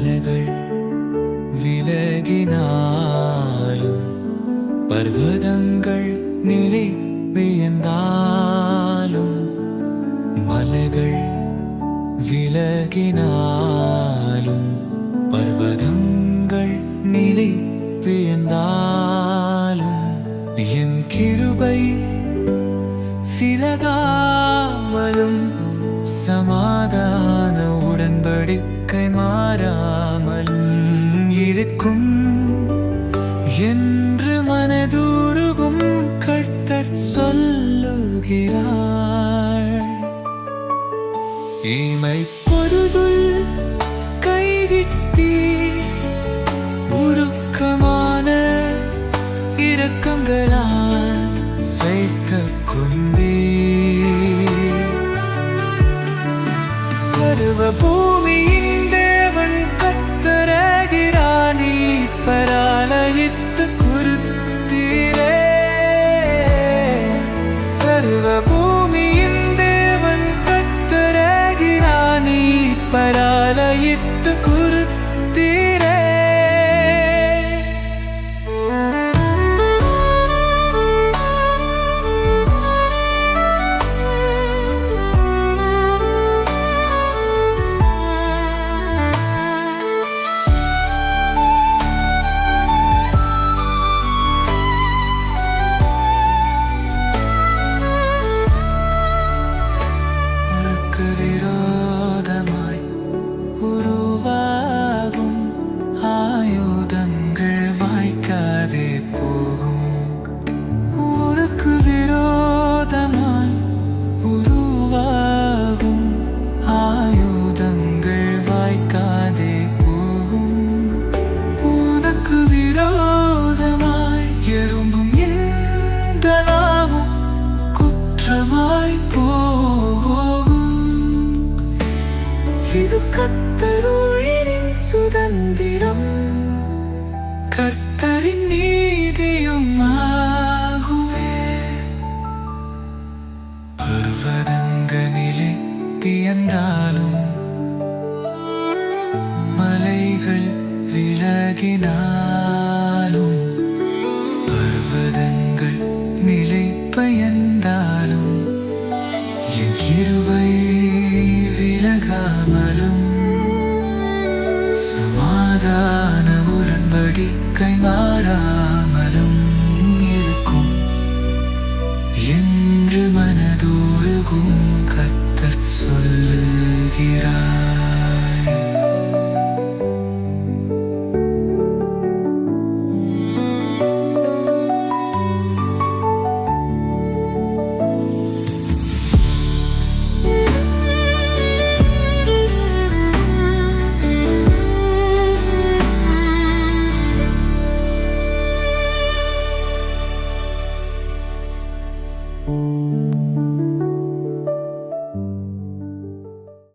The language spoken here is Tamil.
மலைகள் விலகினாலும் பர்வதங்கள் நிலை வியந்தாலும் மலைகள் விலகினாலும் பர்வதங்கள் நிலை வியந்தாலும் என் கிருபை விலகாமலும் சொல்லுகிறார் இமை பொருதுல் கைவிட்டீ உருக்கமான இரக்கங்களால் சேர்த்த கொண்டே சர்வ பூமியின் தேவன் கத்தரகிறானி பராலயித்து பராலயித்து குருத்தீரே இது கத்தருளினின் சுதந்திரம். கர்த்தரின் நீதியும் ஆகுமே பர்வதங்களிலே தியன்றாலும் மலைகள் விலகினாலும் பர்வதங்கள் நிலை சமாதான உடன்படி